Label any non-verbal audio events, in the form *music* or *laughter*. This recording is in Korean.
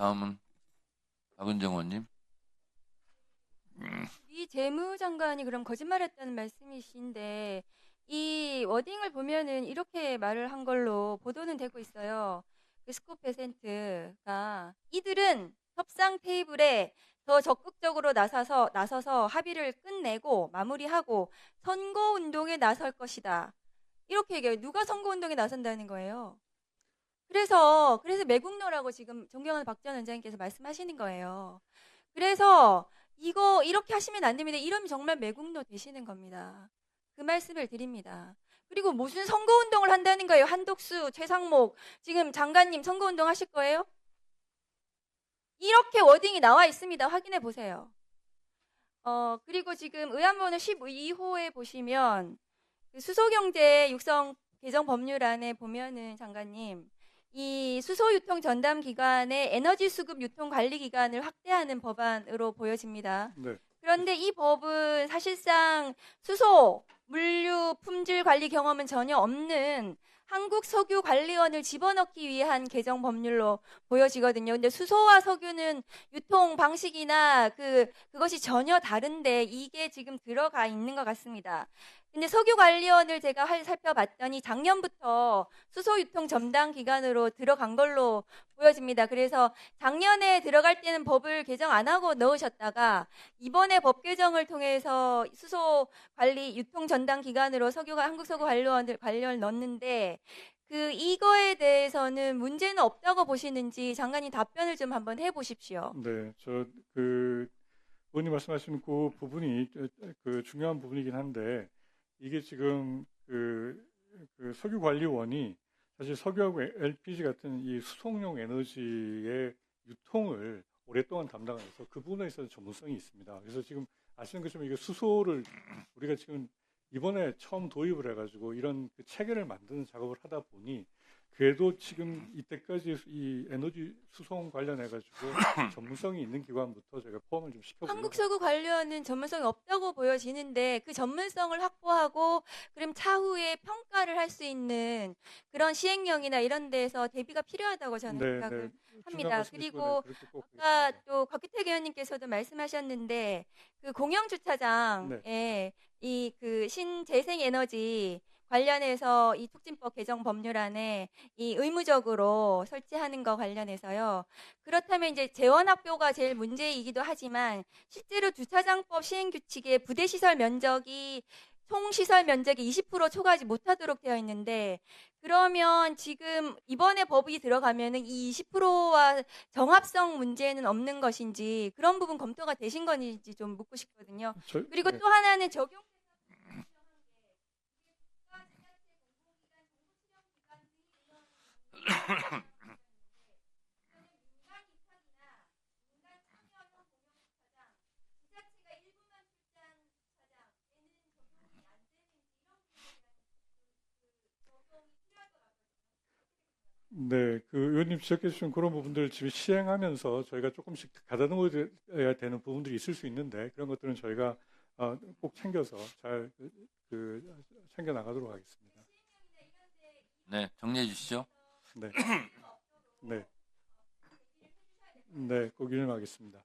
다음은 박은정 의원님. 이 재무장관이 그럼 거짓말했다는 말씀이신데 이 워딩을 보면은 이렇게 말을 한 걸로 보도는 되고 있어요. 그 스코페센트가 이들은 협상 테이블에 더 적극적으로 나서서 나서서 합의를 끝내고 마무리하고 선거 운동에 나설 것이다. 이렇게 얘기해요. 누가 선거 운동에 나선다는 거예요. 그래서 그래서 매국노라고 지금 존경하는 박전 원장님께서 말씀하시는 거예요. 그래서 이거 이렇게 하시면 안 됩니다. 이러면 정말 매국노 되시는 겁니다. 그 말씀을 드립니다. 그리고 무슨 선거운동을 한다는 거예요. 한독수, 최상목, 지금 장관님 선거운동 하실 거예요? 이렇게 워딩이 나와 있습니다. 확인해 보세요. 어, 그리고 지금 의안번호 12호에 보시면 그 수소경제 육성 개정 법률안에 보면은 장관님 이 수소 유통 전담 기관의 에너지 수급 유통 관리 기관을 확대하는 법안으로 보여집니다. 네. 그런데 이 법은 사실상 수소, 물류, 품질 관리 경험은 전혀 없는 한국 석유 관리원을 집어넣기 위한 개정 법률로 보여지거든요. 근데 수소와 석유는 유통 방식이나 그 그것이 전혀 다른데 이게 지금 들어가 있는 것 같습니다. 근데 석유 관리원을 제가 할- 살펴봤더니 작년부터 수소 유통 전담 기관으로 들어간 걸로 보여집니다. 그래서 작년에 들어갈 때는 법을 개정 안 하고 넣으셨다가 이번에 법 개정을 통해서 수소 관리 유통 전담 기관으로 석유가 한국 석유 관리원을 관련 넣는데 그 이거에 대해서는 문제는 없다고 보시는지 장관님 답변을 좀 한번 해보십시오. 네, 저그 의원님 말씀하신 그 부분이 그 중요한 부분이긴 한데 이게 지금 그, 그 석유관리원이 사실 석유하고 LPG 같은 이 수송용 에너지의 유통을 오랫동안 담당해서 그 부분에 있어서 전문성이 있습니다. 그래서 지금 아시는 것처럼 이게 수소를 우리가 지금 이번에 처음 도입을 해가지고 이런 그 체계를 만드는 작업을 하다 보니 그래도 지금 이때까지 이 에너지 수송 관련해 가지고 *coughs* 전문성이 있는 기관부터 저희가 포함을 좀 시켜보려고 한국 석유 관리원은 전문성이 없다고 보여지는데 그 전문성을 확보하고 그럼 차후에 평가를 할 수 있는 그런 시행령이나 이런 데서 대비가 필요하다고 저는 생각을 중요한 합니다. 그리고 네, 아까. 또 곽기택 의원님께서도 말씀하셨는데 그 공영 주차장에 이그 신재생 에너지 관련해서 이 촉진법 개정 법률안에 이 의무적으로 설치하는 거 관련해서요. 그렇다면 이제 재원학교가 제일 문제이기도 하지만 실제로 주차장법 시행 규칙에 부대 시설 면적이 총 시설 면적이 20% 초과하지 못하도록 되어 있는데 그러면 지금 이번에 법이 들어가면은 이 20%와 정합성 문제는 없는 것인지 그런 부분 검토가 되신 건지 좀 묻고 싶거든요. 저- 그리고 네. 또 하나는 적용 네, 그 의원님 지적해 주신 그런 부분들 지금 시행하면서 저희가 조금씩 가다듬어야 되는 부분들이 있을 수 있는데 그런 것들은 저희가 어, 꼭 챙겨서 잘 그 챙겨 나가도록 하겠습니다. 네, 정리해 주시죠. 네, 네, 네, 꼭 유념하겠습니다.